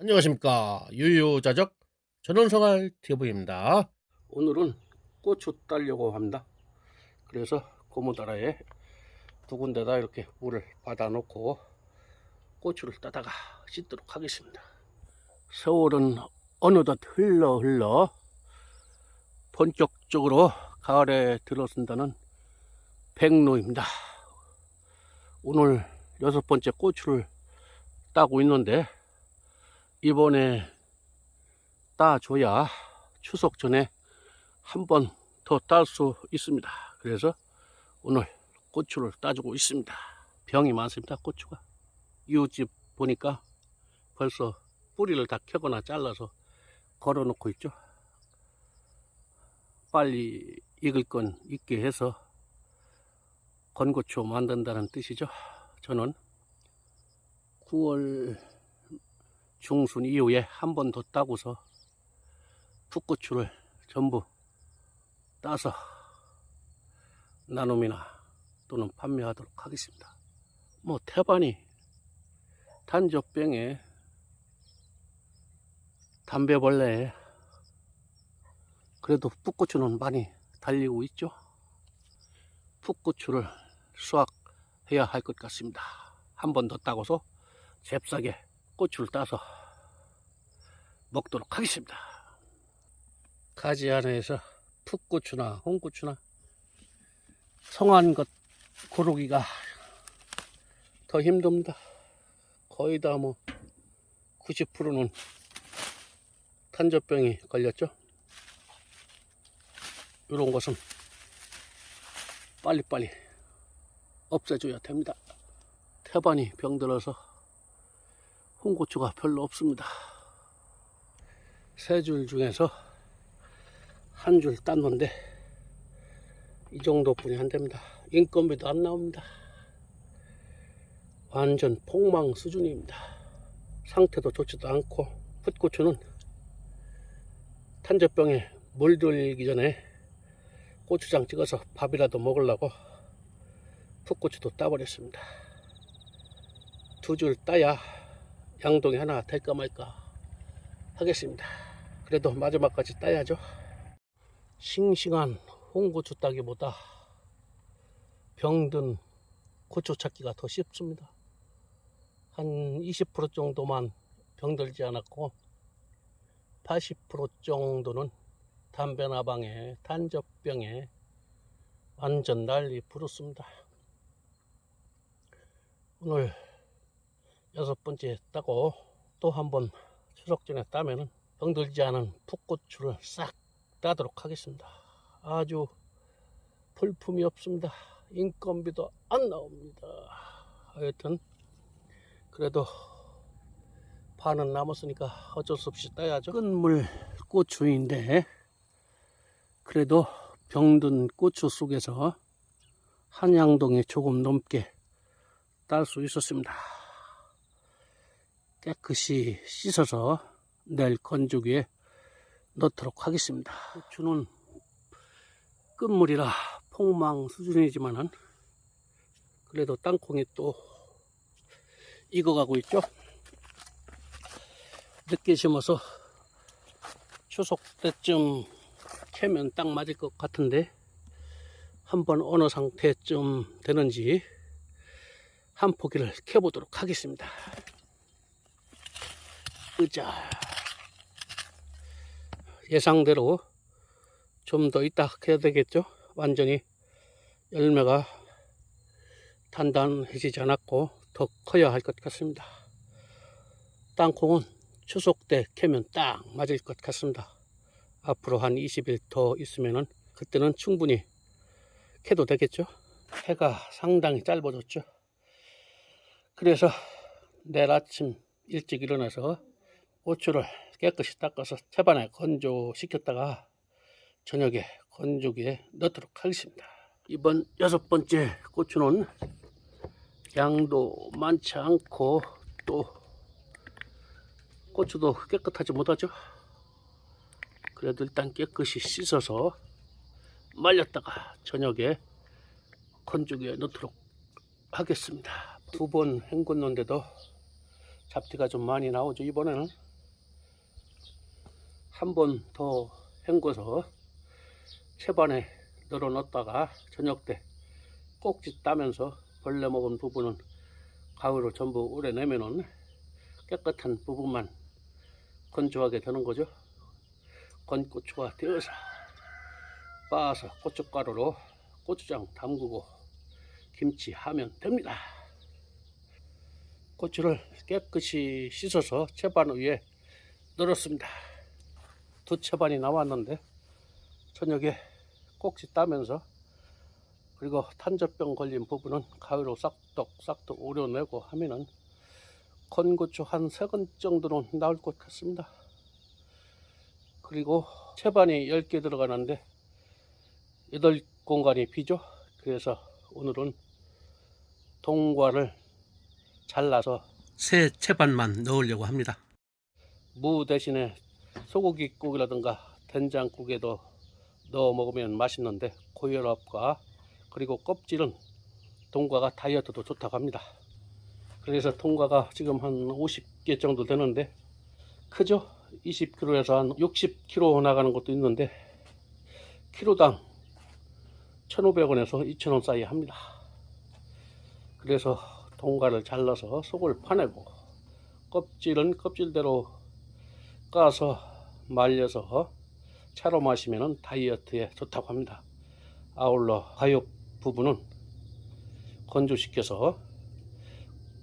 안녕하십니까. 유유자적 전원생활 TV입니다. 오늘은 고추 따려고 합니다. 그래서 고무다라에 두 군데다 이렇게 물을 받아 놓고 고추를 따다가 씻도록 하겠습니다. 세월은 어느덧 흘러 흘러 본격적으로 가을에 들어선다는 백로입니다. 오늘 여섯 번째 고추를 따고 있는데 이번에 따줘야 추석 전에 한 번 더 딸 수 있습니다. 그래서 오늘 고추를 따주고 있습니다. 병이 많습니다. 고추가. 이웃집 보니까 벌써 뿌리를 다 켜거나 잘라서 걸어 놓고 있죠. 빨리 익을 건 익게 해서 건고추 만든다는 뜻이죠. 저는 9월 중순 이후에 한 번 더 따고서 풋고추를 전부 따서 나눔이나 또는 판매하도록 하겠습니다. 뭐 태반이 단저병에 담배벌레에 그래도 풋고추는 많이 달리고 있죠. 풋고추를 수확해야 할 것 같습니다. 한 번 더 따고서 잽싸게 고추를 따서 먹도록 하겠습니다. 가지 안에서 풋고추나 홍고추나 성한 것 고르기가 더 힘듭니다. 거의 다 뭐 90%는 탄저병이 걸렸죠. 이런 것은 빨리빨리 없애줘야 됩니다. 태반이 병들어서 홍고추가 별로 없습니다. 세 줄 중에서 한줄 땄는데 이 정도뿐이 안 됩니다. 인건비도 안 나옵니다. 완전 폭망 수준입니다. 상태도 좋지도 않고 풋고추는 탄저병에 물들기 전에 고추장 찍어서 밥이라도 먹으려고 풋고추도 따버렸습니다. 두 줄 따야 양동이 하나 될까 말까 하겠습니다. 그래도 마지막까지 따야죠. 싱싱한 홍고추 따기보다 병든 고추 찾기가 더 쉽습니다. 한 20% 정도만 병들지 않았고 80% 정도는 담배나방에 단접병에 완전 난리 부르습니다. 오늘 여섯 번째 따고 또 한 번 추석 전에 따면은 병들지 않은 풋고추를 싹 따도록 하겠습니다. 아주 볼품이 없습니다. 인건비도 안 나옵니다. 하여튼 그래도 반은 남았으니까 어쩔 수 없이 따야죠. 끝물 고추인데 그래도 병든 고추 속에서 한 양동이 조금 넘게 딸 수 있었습니다. 깨끗이 씻어서 내일 건조기에 넣도록 하겠습니다. 고추는 끝물이라 폭망 수준이지만은 그래도 땅콩이 또 익어가고 있죠. 늦게 심어서 추석 때쯤 캐면 딱 맞을 것 같은데 한번 어느 상태쯤 되는지 한 포기를 캐보도록 하겠습니다. 의자 예상대로 좀더 있다 해야 되겠죠. 완전히 열매가 단단해지지 않았고 더 커야 할 것 같습니다. 땅콩은 추석 때 캐면 딱 맞을 것 같습니다. 앞으로 한 20일 더 있으면은 그때는 충분히 캐도 되겠죠. 해가 상당히 짧아졌죠. 그래서 내일 아침 일찍 일어나서 고추를 깨끗이 닦아서 채반에 건조시켰다가 저녁에 건조기에 넣도록 하겠습니다. 이번 여섯 번째 고추는 양도 많지 않고 또 고추도 깨끗하지 못하죠. 그래도 일단 깨끗이 씻어서 말렸다가 저녁에 건조기에 넣도록 하겠습니다. 두 번 헹궜는데도 잡티가 좀 많이 나오죠. 이번에는 한 번 더 헹궈서 채반에 널어 넣었다가 저녁 때 꼭지 따면서 벌레 먹은 부분은 가위로 전부 우려내면은 깨끗한 부분만 건조하게 되는 거죠. 건고추가 되어서 빻아서 고춧가루로 고추장 담그고 김치 하면 됩니다. 고추를 깨끗이 씻어서 채반 위에 널었습니다. 두 채반이 나왔는데 저녁에 꼭지 따면서 그리고 탄저병 걸린 부분은 가위로 싹둑 싹둑 우려내고 하면은 건고추 한세건 정도는 나올 것 같습니다. 그리고 채반이 10개 들어가는데 8 공간이 비죠. 그래서 오늘은 동과를 잘라서 새 채반만 넣으려고 합니다. 무 대신에 소고기국이라든가 된장국에도 넣어 먹으면 맛있는데 고혈압과 그리고 껍질은 동과가 다이어트도 좋다고 합니다. 그래서 동과가 지금 한 50개 정도 되는데 크죠? 20kg에서 한 60kg 나가는 것도 있는데 키로당 1,500원에서 2,000원 사이 합니다. 그래서 동과를 잘라서 속을 파내고 껍질은 껍질대로 까서 말려서 차로 마시면 다이어트에 좋다고 합니다. 아울러 과육 부분은 건조시켜서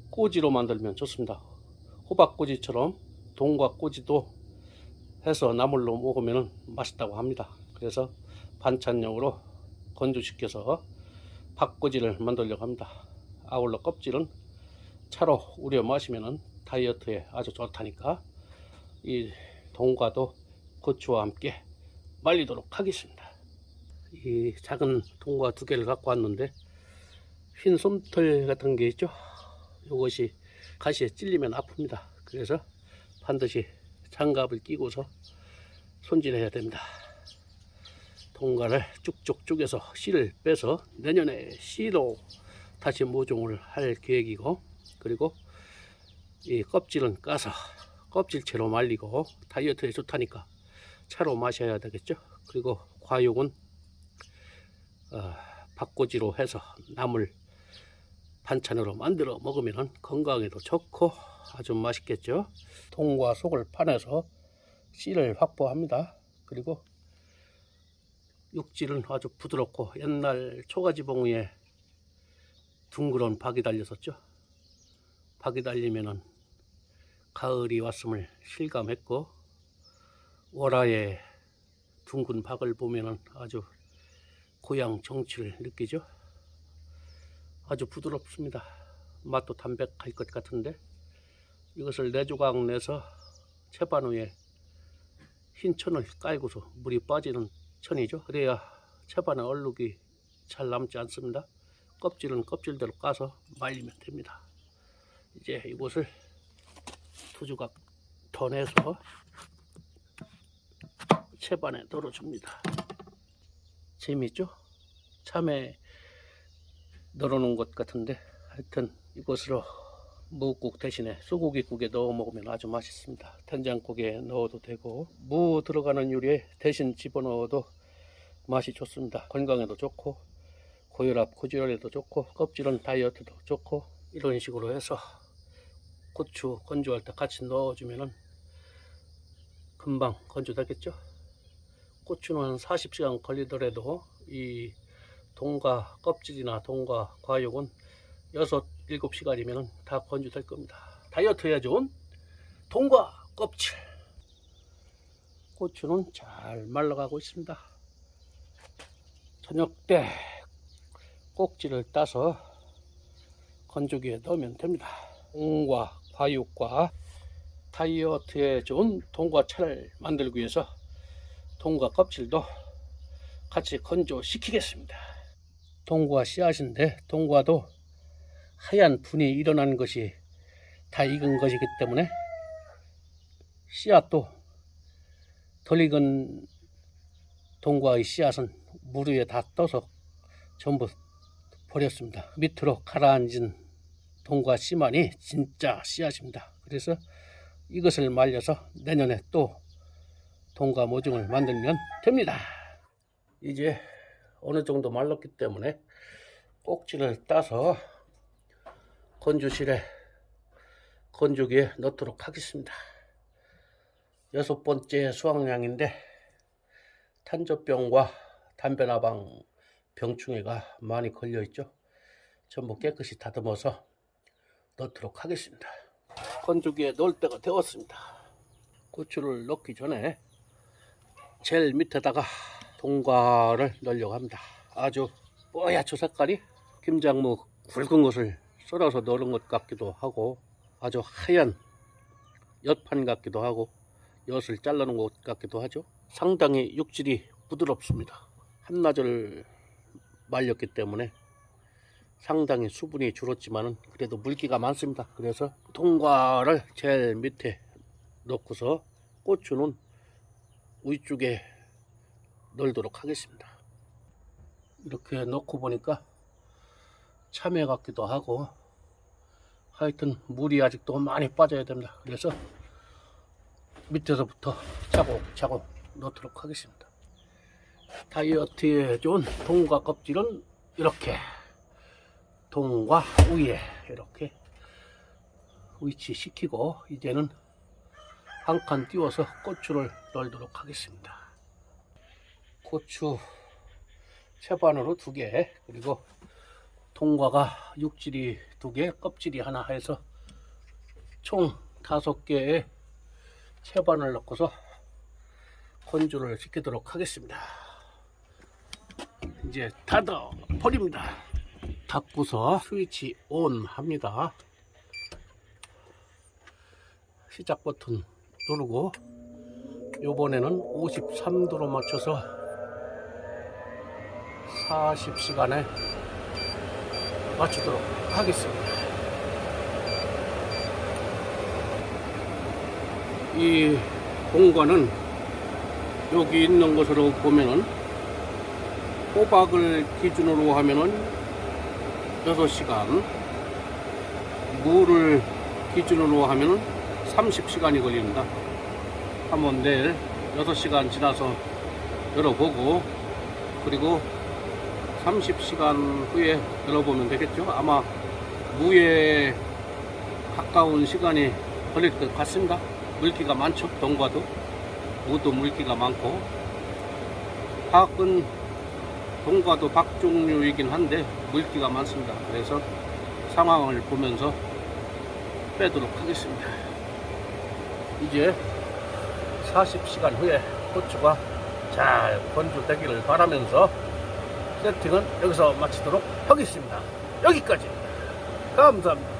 꼬지로 만들면 좋습니다. 호박꼬지처럼 동과 꼬지도 해서 나물로 먹으면 맛있다고 합니다. 그래서 반찬용으로 건조시켜서 박꼬지를 만들려고 합니다. 아울러 껍질은 차로 우려 마시면 다이어트에 아주 좋다니까 이 동과도 고추와 함께 말리도록 하겠습니다. 이 작은 동과 두 개를 갖고 왔는데 흰 솜털 같은 게 있죠. 이것이 가시에 찔리면 아픕니다. 그래서 반드시 장갑을 끼고서 손질해야 됩니다. 동과를 쭉쭉 쪼개서 씨를 빼서 내년에 씨로 다시 모종을 할 계획이고 그리고 이 껍질은 까서 껍질채로 말리고 다이어트에 좋다니까 차로 마셔야 되겠죠. 그리고 과육은 어, 박고지로 해서 나물 반찬으로 만들어 먹으면 건강에도 좋고 아주 맛있겠죠. 동과 속을 파내서 씨를 확보합니다. 그리고 육질은 아주 부드럽고 옛날 초가지봉 위에 둥그런 박이 달렸었죠. 박이 달리면은 가을이 왔음을 실감했고 월화의 둥근 박을 보면은 아주 고향 정취를 느끼죠. 아주 부드럽습니다. 맛도 담백할 것 같은데 이것을 네 조각 내서 채반 위에 흰 천을 깔고서 물이 빠지는 천이죠. 그래야 채반에 얼룩이 잘 남지 않습니다. 껍질은 껍질대로 까서 말리면 됩니다. 이제 이것을 두 조각 더 내서 채반에 널어줍니다. 재미있죠? 참외 널어놓은 것 같은데 하여튼 이것으로 무국 대신에 소고기국에 넣어 먹으면 아주 맛있습니다. 된장국에 넣어도 되고 무 들어가는 요리에 대신 집어넣어도 맛이 좋습니다. 건강에도 좋고 고혈압, 고지혈에도 좋고 껍질은 다이어트도 좋고 이런 식으로 해서 고추 건조할 때 같이 넣어주면은 금방 건조되겠죠. 고추는 40시간 걸리더라도 이 동과 껍질이나 동과 과육은 6, 7시간이면 다 건조될 겁니다. 다이어트에 좋은 동과 껍질. 고추는 잘 말라가고 있습니다. 저녁 때 꼭지를 따서 건조기에 넣으면 됩니다. 동과 과육과 다이어트에 좋은 동과차를 만들기 위해서 동과 껍질도 같이 건조시키겠습니다. 동과 씨앗인데 동과도 하얀 분이 일어나는 것이 다 익은 것이기 때문에 씨앗도 덜 익은 동과의 씨앗은 물 위에 다 떠서 전부 버렸습니다. 밑으로 가라앉은 동과 씨만이 진짜 씨앗입니다. 그래서 이것을 말려서 내년에 또 동감 오징어를 만들면 됩니다. 이제 어느 정도 말랐기 때문에 꼭지를 따서 건조실에 건조기에 넣도록 하겠습니다. 여섯 번째 수확량인데 탄저병과 담배나방 병충해가 많이 걸려 있죠. 전부 깨끗이 다듬어서 넣도록 하겠습니다. 건조기에 넣을 때가 되었습니다. 고추를 넣기 전에 제일 밑에다가 동과를 넣으려고 합니다. 아주 뽀얗죠 색깔이 김장무 굵은 것을 썰어서 넣은 것 같기도 하고 아주 하얀 엿판 같기도 하고 엿을 잘라놓은 것 같기도 하죠. 상당히 육질이 부드럽습니다. 한나절 말렸기 때문에 상당히 수분이 줄었지만은 그래도 물기가 많습니다. 그래서 통과를 제일 밑에 넣고서 고추는 위쪽에 널도록 하겠습니다. 이렇게 넣고 보니까 참외 같기도 하고 하여튼 물이 아직도 많이 빠져야 됩니다. 그래서 밑에서부터 차곡차곡 넣도록 하겠습니다. 다이어트에 좋은 동과 껍질은 이렇게 동과 위에 이렇게 위치시키고 이제는 한 칸 띄워서 고추를 널도록 하겠습니다. 고추 채반으로 두 개, 그리고 통과가 육질이 두 개, 껍질이 하나 해서 총 다섯 개의 채반을 넣고서 건조를 시키도록 하겠습니다. 이제 닫아 버립니다. 닫고서 스위치 온 합니다. 시작 버튼 누르고 요번에는 53도로 맞춰서 40시간에 맞추도록 하겠습니다. 이 공간은 여기 있는 것으로 보면은 호박을 기준으로 하면은 6시간 무를 기준으로 하면은 30시간이 걸립니다. 한번 내일 6시간 지나서 열어보고 그리고 30시간 후에 열어보면 되겠죠. 아마 무에 가까운 시간이 걸릴 것 같습니다. 물기가 많죠. 동과도 무도 물기가 많고 박은 동과도 박 종류이긴 한데 물기가 많습니다. 그래서 상황을 보면서 빼도록 하겠습니다. 이제 40시간 후에 고추가 잘 건조되기를 바라면서 세팅은 여기서 마치도록 하겠습니다. 여기까지. 감사합니다.